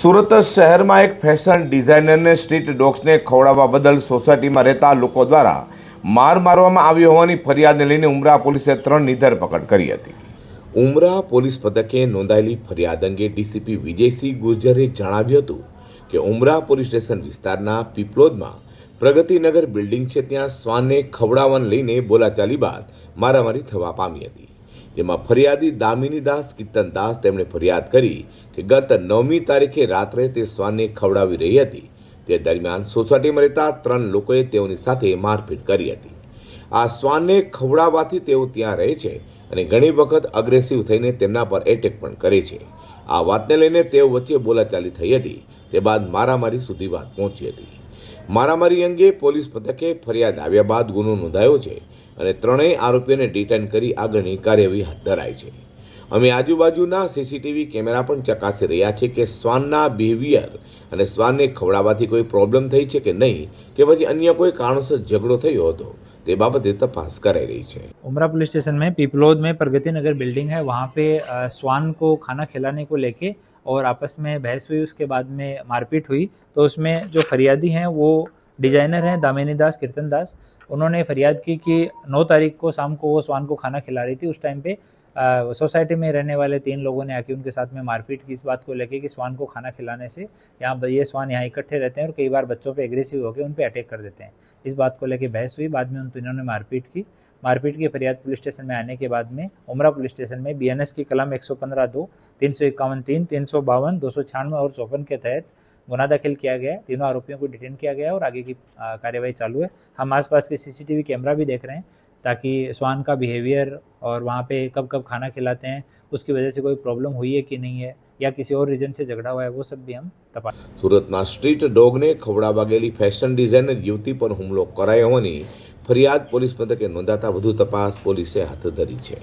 સુરત શહેરમાં એક fashion ડિઝાઇનરને street ડોગ્સને ખવડાવવા બદલ સોસાયટીમાં રહેતા લોકો દ્વારા માર મારવામાં આવ્યો હોવાની ફરિયાદને લઈને ઉમરા પોલીસે ત્રણની ધરપકડ કરી હતી. ઉમરા પોલીસ પથકે નોંધાયેલી ફરિયાદ અંગે ડીસીપી વિજયસિંહ ગુર્જરે જણાવ્યું હતું કે ઉમરા પોલીસ સ્ટેશન વિસ્તારના પીપલોદમાં પ્રગતિનગર બિલ્ડિંગ છે, ત્યાં શ્વાનને ખવડાવવાને લઈને બોલાચાલી બાદ મારામારી થવા પામી હતી. જેમાં ફરિયાદી દામિની દાસ, કીર્તન દાસ તેમણે ફરિયાદ કરી કે ગત નવમી તારીખે રાત્રે તે શ્વાનને ખવડાવી રહી હતી. તે દરમિયાન સોસાયટીમાં રહેતા ત્રણ લોકોએ તેઓની સાથે મારપીટ કરી હતી. આ શ્વાનને ખવડાવવાથી તેઓ ત્યાં રહે છે અને ઘણી વખત અગ્રેસિવ થઈને તેમના પર એટેક પણ કરે છે. આ વાતને લઈને તેઓ વચ્ચે બોલાચાલી થઈ હતી. તે બાદ મારામારી સુધી વાત પહોંચી હતી. મારામારી અંગે પોલીસ મથકે ફરિયાદ આવ્યા બાદ ગુનો નોંધાયો છે અને ત્રણેય આરોપીઓને ડિટેન કરી આગળની કાર્યવાહી હાથ ધરાઈ છે. અમે આજુબાજુના સીસીટીવી કેમેરા પણ ચકાસી રહ્યા છે કે શ્વાનના બિહેવિયર અને શ્વાનને ખવડાવવાથી કોઈ પ્રોબ્લેમ થઈ છે કે નહીં કે પછી અન્ય કોઈ કારણોસર ઝઘડો થયો હતો. તે બાબતે તપાસ કરાઈ રહી છે उमरा पुलिस स्टेशन में पीपलोद में प्रगति नगर बिल्डिंग है वहाँ पे अ, स्वान को खाना खिलाने को लेके और आपस में बहस हुई उसके बाद में मारपीट हुई तो उसमें जो फरियादी हैं वो डिज़ाइनर हैं दामिनी दास, कीर्तन दास। उन्होंने फरियाद की कि 9 तारीख को शाम को वो स्वान को खाना खिला रही थी। उस टाइम पे सोसाइटी में रहने वाले तीन लोगों ने आके उनके साथ में मारपीट की इस बात को लेके कि स्वान को खाना खिलाने से यहाँ ये स्वान यहाँ इकट्ठे रहते हैं और कई बार बच्चों पे एग्रेसिव होकर उन पर अटैक कर देते हैं। इस बात को लेके बहस हुई। बाद में उन तीनों ने मारपीट की। मारपीट की फरियाद पुलिस स्टेशन में आने के बाद में उमरा पुलिस स्टेशन में बीएनएस की कलम 115 दो, तीन सौ इक्यावन तीन तीन सौ बावन, दो सौ छियानवे और चौपन के तहत गुना दाखिल किया गया है तीनों आरोपियों को डिटेन किया गया है और आगे की आ, कार्यवाही चालू है हम आसपास के सीसीटीवी कैमरा भी देख रहे हैं ताकि स्वान का बिहेवियर और वहाँ पे कब कब खाना खिलाते हैं उसकी वजह से कोई प्रॉब्लम हुई है कि नहीं है या किसी और रीजन से झगड़ा हुआ है वो सब भी हम तपास સુરતમાં સ્ટ્રીટ ડોગને ખવડાવવા ગયેલી ફેશન ડિઝાઇનર યુવતી પર હુમલો કરાયો હોવાની ફરિયાદ પોલીસ મથકે નોંધાતા વધુ તપાસ પોલીસે હાથ ધરી છે